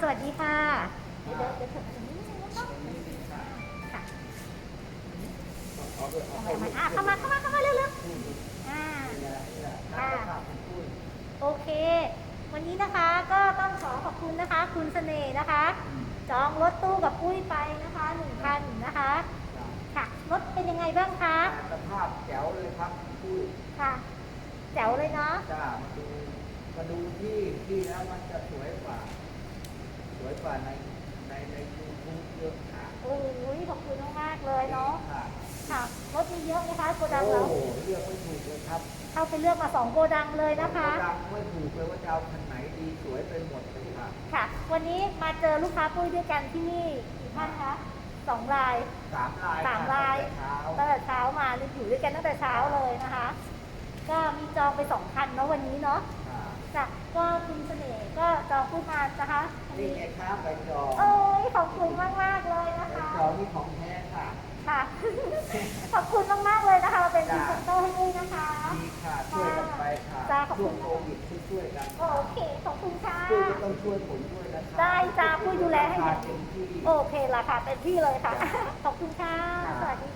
สวัสดีค่ะเดี๋ยวเดี๋ยวเดี๋ยวเถิดมาตรงนี้นิดนึงนะคะค่ะเอาไปเอาเอาไปมาอะเข้ามาเข้ามาเข้ามาเร็วๆอ่าค่ะคุยโอเค วันนี้นะคะก็ต้องขอขอบคุณนะคะ คุณเสน่ห์นะคะ จองรถตู้กับปุ้ยไปนะคะหนึ่งคันนะคะค่ะรถเป็นยังไงบ้างคะสภาพแจ๋วเลยครับคุยค่ะแจ๋วเลยเนาะจ้ามาดูมาดูที่ที่แล้วมันจะสวยกว่า สวยกว่าในในในยูทูบเยอะค่ะโอ้ยขอบคุณมากๆเลยเนาะ ค่ะค่ะ รถมีเยอะนะคะโกดังโอ้เราโหเลือกไม่ถูกเลยครับเข้าไปเลือกมาสองโกดังเลยนะคะ ดังไม่ถูกเลยว่าจะเอาคันไหนดีสวยไปหมดเลยค่ะ ค่ะ วันนี้มาเจอลูกค้าปุ้ยด้วยกันที่นี่กี่ท่านคะสองราย สามลายสามลายเช้า ตั้งแต่เช้ามาเลยอยู่ด้วยกันตั้งแต่เช้าเลยนะคะ ก็มีจองไปสองคันเนาะวันนี้เนาะค่ะ จ้ะก็คุณเสน่ห์ก็ จองพูดมานะคะอันนี่นี้ไงครับใบจองโอ้ยขอบคุณมากมากๆเลยนะใบคะ จองนี่ของแท้ค่ะ ค่ะ ขอบคุณมากมากๆเลยนะคะมาเป็นพรีจ้ะเซนเตอร์ให้ด้วยนะคะ ดีค่ะ ช่วยกันไปค่ะจ้ะขอบช่คุวณ งโควิดช่วยๆกันโอเค ขอบคุณค่ะ ช่วยก็ต้องช่วยผมด้วยนะคะได้จ้ะปุ้ยดูแลให้ราคาเต็มที่ โอเคละค่ะเต็มที่เลยค่ะ ขอบคุณค่ะครับสวัสดีค่ะ